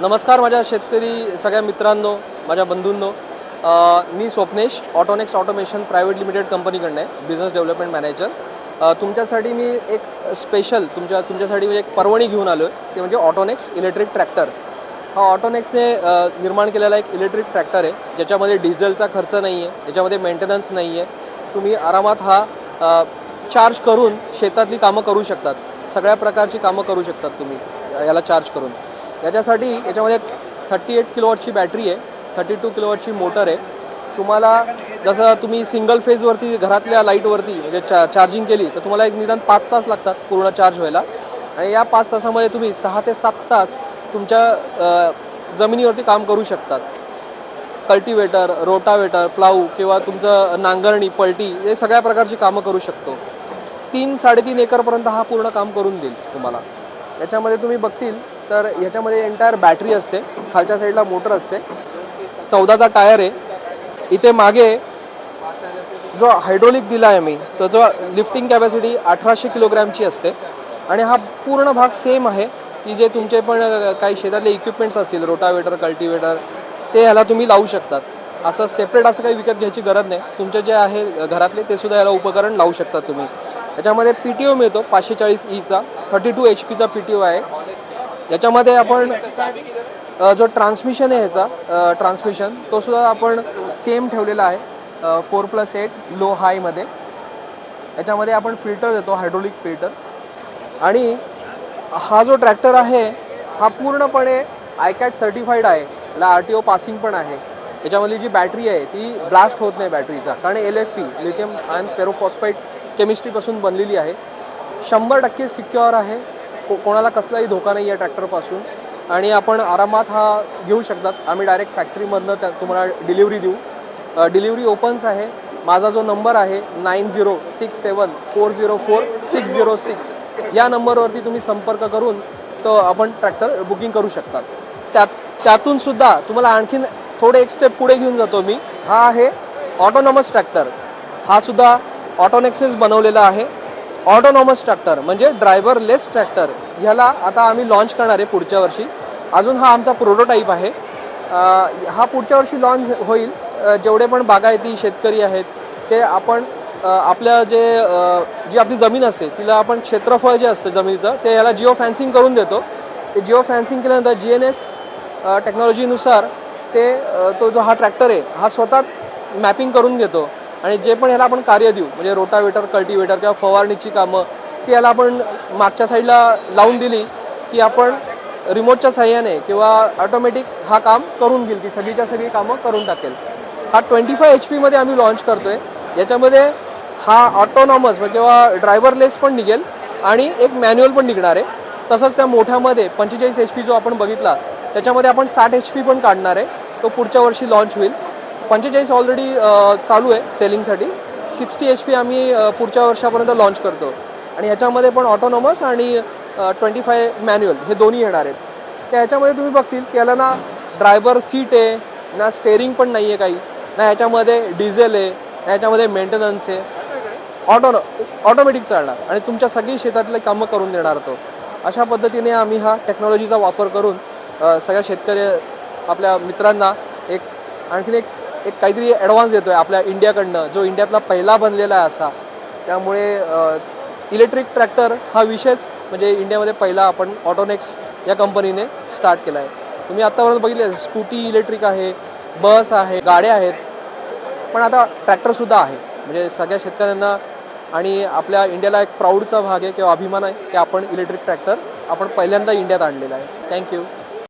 नमस्कार माझ्या शेतकरी सगळ्या मित्रांनो माझ्या बंधूंनो. मी Swapnesh Autonex automation private limited कंपनीकडनं आहे बिझनेस डेव्हलपमेंट मॅनेजर तुमच्यासाठी मी एक स्पेशल तुमच्या तुमच्यासाठी मी एक पर्वणी घेऊन आलो आहे ते म्हणजे ऑटोनेक्स इलेक्ट्रिक ट्रॅक्टर हा ऑटोनेक्सने निर्माण केलेला एक इलेक्ट्रिक ट्रॅक्टर आहे ज्याच्यामध्ये डिझेलचा खर्च नाही आहे याच्यामध्ये मेंटेनन्स नाही आहे तुम्ही आरामात हा चार्ज करून शेतातली कामं करू शकतात. सगळ्या प्रकारची कामं करू शकतात तुम्ही याला चार्ज करून. याच्यासाठी याच्यामध्ये थर्टी एट किलोवॉटची बॅटरी आहे. थर्टी टू किलोवॉटची मोटर आहे. तुम्हाला जसं तुम्ही सिंगल फेजवरती घरातल्या लाईटवरती म्हणजे चा चार्जिंग केली तर तुम्हाला एक निदान पाच तास लागतात पूर्ण चार्ज व्हायला. आणि या पाच तासामध्ये तुम्ही सहा ते सात तास तुमच्या जमिनीवरती काम करू शकतात. कल्टिवेटर रोटावेटर प्लाऊ किंवा तुमचं नांगरणी पलटी हे सगळ्या प्रकारची कामं करू शकतो. तीन साडेतीन एकरपर्यंत हा पूर्ण काम करून देईल तुम्हाला. याच्यामध्ये तुम्ही बघतील तर ह्याच्यामध्ये एंटायर बॅटरी असते. खालच्या साईडला मोटर असते. चौदाचा टायर आहे. इथे मागे जो हायड्रोलिक दिला आहे मी तो जो लिफ्टिंग कॅपॅसिटी अठराशे किलोग्रॅमची असते. आणि हा पूर्ण भाग सेम आहे. की जे तुमचे पण काही शेतातले इक्विपमेंट्स असतील रोटावेटर कल्टिवेटर ते ह्याला तुम्ही लावू शकतात. असं सेपरेट असं काही विकत घ्यायची गरज नाही. तुमचे जे आहे घरातले ते सुद्धा याला उपकरण लावू शकता तुम्ही. याच्यामध्ये पी टी ओ मिळतो पाचशे चाळीस ईचा e थर्टी टू एच पीचा पी टी ओ आहे. याच्यामध्ये आपण जो ट्रान्समिशन आहे ह्याचा ट्रान्समिशन तो सुद्धा आपण सेम ठेवलेला आहे फोर प्लस एट लो हायमध्ये याच्यामध्ये आपण फिल्टर देतो हायड्रोलिक फिल्टर आणि हा जो ट्रॅक्टर आहे हा पूर्णपणे आयकॅट सर्टिफाईड आहे. याला आर टी ओ पासिंग पण आहे. याच्यामधली जी बॅटरी आहे ती ब्लास्ट होत नाही बॅटरीचा कारण L F P lithium and ferrophosphite केमिस्ट्रीपासून बनलेली आहे. शंभर टक्के सिक्युअर आहे. को कोणाला कसलाही धोका नाही आहे ट्रॅक्टरपासून. आणि आपण आरामात हा घेऊ शकतात. आम्ही डायरेक्ट फॅक्टरीमधनं त्या तुम्हाला डिलिव्हरी देऊ. डिलिव्हरी ओपन्स आहे. माझा जो नंबर आहे nine zero six seven four zero four six zero six या नंबरवरती तुम्ही संपर्क करून तो आपण ट्रॅक्टर बुकिंग करू शकतात. त्यात त्यातून सुद्धा तुम्हाला आणखीन थोडे एक स्टेप पुढे घेऊन जातो मी. हा आहे ऑटोनॉमस ट्रॅक्टर हा सुद्धा ऑटोनेक्सेस बनवलेला आहे. ऑटोनॉमस ट्रॅक्टर म्हणजे ड्रायव्हरलेस ट्रॅक्टर ह्याला आता आम्ही लॉन्च करणार आहे पुढच्या वर्षी. अजून हा आमचा प्रोटोटाईप आहे. हा पुढच्या वर्षी लॉन्च होईल. जेवढे पण बागायती शेतकरी आहेत ते आपण आपल्या जे जी आपली जमीन असते तिला आपण क्षेत्रफळ जे असतं जमिनीचं ते याला जिओ फॅन्सिंग करून देतो. ते जिओ फॅन्सिंग केल्यानंतर जी एन एस टेक्नॉलॉजीनुसार ते तो जो हा ट्रॅक्टर आहे हा स्वतः मॅपिंग करून घेतो. आणि जे पण ह्याला आपण कार्य देऊ म्हणजे रोटावेटर कल्टिवेटर किंवा फवारणीची कामं ती याला आपण मागच्या साईडला लावून दिली की आपण रिमोटच्या साह्याने किंवा ऑटोमॅटिक हा काम करून घेईल की सगळीच्या सगळी कामं करून टाकेल. हा ट्वेंटी फाय एच पीमध्ये आम्ही लॉन्च करतोय. याच्यामध्ये हा ऑटोनॉमस म्हणजे किंवा ड्रायव्हरलेस पण निघेल आणि एक मॅन्युअल पण निघणार आहे. तसंच त्या मोठ्यामध्ये पंचेचाळीस एच पी जो आपण बघितला त्याच्यामध्ये आपण साठ एच पी पण काढणार आहे. तो पुढच्या वर्षी लॉन्च होईल. पंचेचाळीस ऑलरेडी चालू आहे सेलिंगसाठी सिक्स्टी एच पी आम्ही पुढच्या वर्षापर्यंत लॉन्च करतो. आणि ह्याच्यामध्ये पण ऑटोनॉमस आणि ट्वेंटी फाय मॅन्युअल हे दोन्ही येणार आहेत. तर ह्याच्यामध्ये तुम्ही बघतील की याला ना ड्रायव्हर सीट आहे ना स्टेअरिंग पण नाही आहे काही ना ह्याच्यामध्ये डिझेल आहे ना ह्याच्यामध्ये मेंटेनन्स आहे. ऑटो ऑटोमॅटिक चालणार आणि तुमच्या सगळी शेतातले कामं करून देणार तो. अशा पद्धतीने आम्ही हा टेक्नॉलॉजीचा वापर करून सगळ्या शेतकरी आपल्या मित्रांना एक आणखीन एक एक काहीतरी ॲडव्हान्स देतो आहे आपल्या इंडियाकडनं जो इंडियातला पहिला बनलेला आहे असा. त्यामुळे इलेक्ट्रिक ट्रॅक्टर हा विषयच म्हणजे इंडियामध्ये पहिला आपण ऑटोनेक्स या कंपनीने स्टार्ट केला आहे तुम्ही आत्तापर्यंत बघितले स्कूटी इलेक्ट्रिक आहे बस आहे गाड्या आहेत. पण आता ट्रॅक्टरसुद्धा आहे. म्हणजे सगळ्या शेतकऱ्यांना आणि आपल्या इंडियाला एक प्राऊडचा भाग आहे किंवा अभिमान आहे की आपण इलेक्ट्रिक ट्रॅक्टर आपण पहिल्यांदा इंडियात आणलेला आहे. थँक्यू